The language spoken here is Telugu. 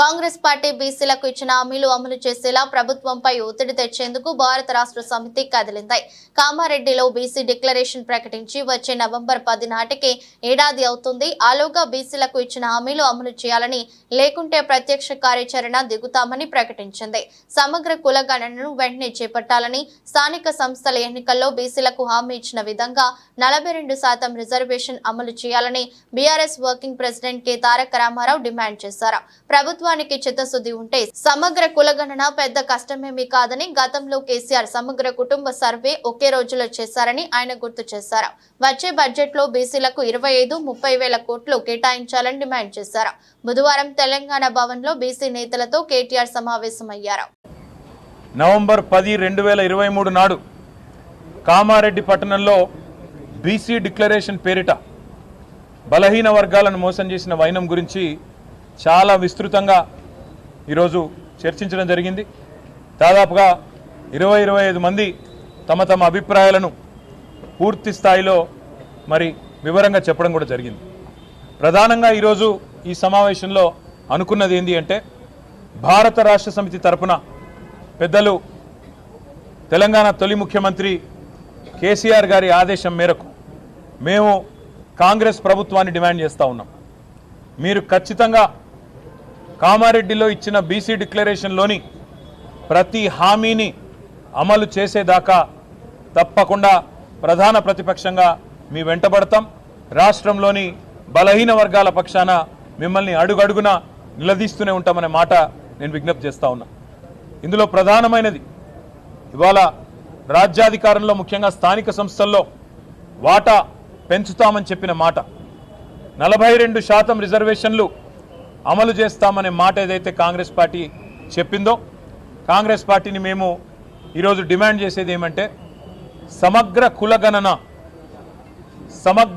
కాంగ్రెస్ పార్టీ బీసీలకు ఇచ్చిన హామీలు అమలు చేసేలా ప్రభుత్వంపై ఒత్తిడి తెచ్చేందుకు భారత రాష్ట్ర సమితి కదిలింది. కామారెడ్డిలో బీసీ డిక్లరేషన్ ప్రకటించి వచ్చే నవంబర్ పది నాటికి ఏడాది అవుతుంది. ఆలోగా బీసీలకు ఇచ్చిన హామీలు అమలు చేయాలని లేకుంటే ప్రత్యక్ష కార్యాచరణ దిగుతామని ప్రకటించింది. సమగ్ర కుల గణనను వెంటనే చేపట్టాలని స్థానిక సంస్థల ఎన్నికల్లో బీసీలకు హామీ ఇచ్చిన విధంగా నలభై రెండు శాతం రిజర్వేషన్ అమలు చేయాలని BRS working president K. Taraka Rama Rao demand చేశారు. ప్రభుత్వానికి చిత్తశుద్ధి ఉంటే సమగ్ర కులగణన పెద్ద కష్టమేమీ కాదని గతంలో కేసీఆర్ సమగ్ర కుటుంబ సర్వే ఒకే రోజులో చేశారని ఆయన గుర్తు చేశారు. వచ్చే బడ్జెట్లో బీసీలకు ఇరవై ఐదు ముప్పై వేల కోట్లు కేటాయించాలని డిమాండ్ చేశారు. బుధవారం తెలంగాణ భవన్లో బీసీ నేతలతో కేటీఆర్ సమావేశమయ్యారు. నవంబర్ పది రెండు వేల ఇరవై మూడు నాడు కామారెడ్డి పట్టణంలో బీసీ డిక్లరేషన్ పేరిట బలహీన వర్గాలను మోసం చేసిన వైనం గురించి చాలా విస్తృతంగా ఈరోజు చర్చించడం జరిగింది. దాదాపుగా ఇరవై ఇరవై ఐదు మంది తమ తమ అభిప్రాయాలను పూర్తి స్థాయిలో మరి వివరంగా చెప్పడం కూడా జరిగింది. ప్రధానంగా ఈరోజు ఈ సమావేశంలో అనుకున్నది ఏంటి అంటే భారత రాష్ట్ర సమితి తరపున పెద్దలు తెలంగాణ తొలి ముఖ్యమంత్రి కేసీఆర్ గారి ఆదేశం మేరకు మేము కాంగ్రెస్ ప్రభుత్వాన్ని డిమాండ్ చేస్తూ ఉన్నాం. మీరు ఖచ్చితంగా కామారెడ్డిలో ఇచ్చిన బీసీ డిక్లరేషన్లోని ప్రతి హామీని అమలు చేసేదాకా తప్పకుండా ప్రధాన ప్రతిపక్షంగా మీ వెంటబడతాం. రాష్ట్రంలోని బలహీన వర్గాల పక్షాన మిమ్మల్ని అడుగడుగున నిలదీస్తూనే ఉంటామనే మాట నేను విజ్ఞప్తి చేస్తా ఉన్నా. ఇందులో ప్రధానమైనది ఇవాళ రాజ్యాధికారంలో ముఖ్యంగా స్థానిక సంస్థల్లో వాటా పెంచుతామని చెప్పిన మాట. నలభై రెండు శాతం రిజర్వేషన్లు అమలు చేస్తామనే మాట ఏదైతే కాంగ్రెస్ పార్టీ చెప్పిందో కాంగ్రెస్ పార్టీని మేము ఈరోజు డిమాండ్ చేసేది ఏమంటే సమగ్ర కులగణన సమగ్ర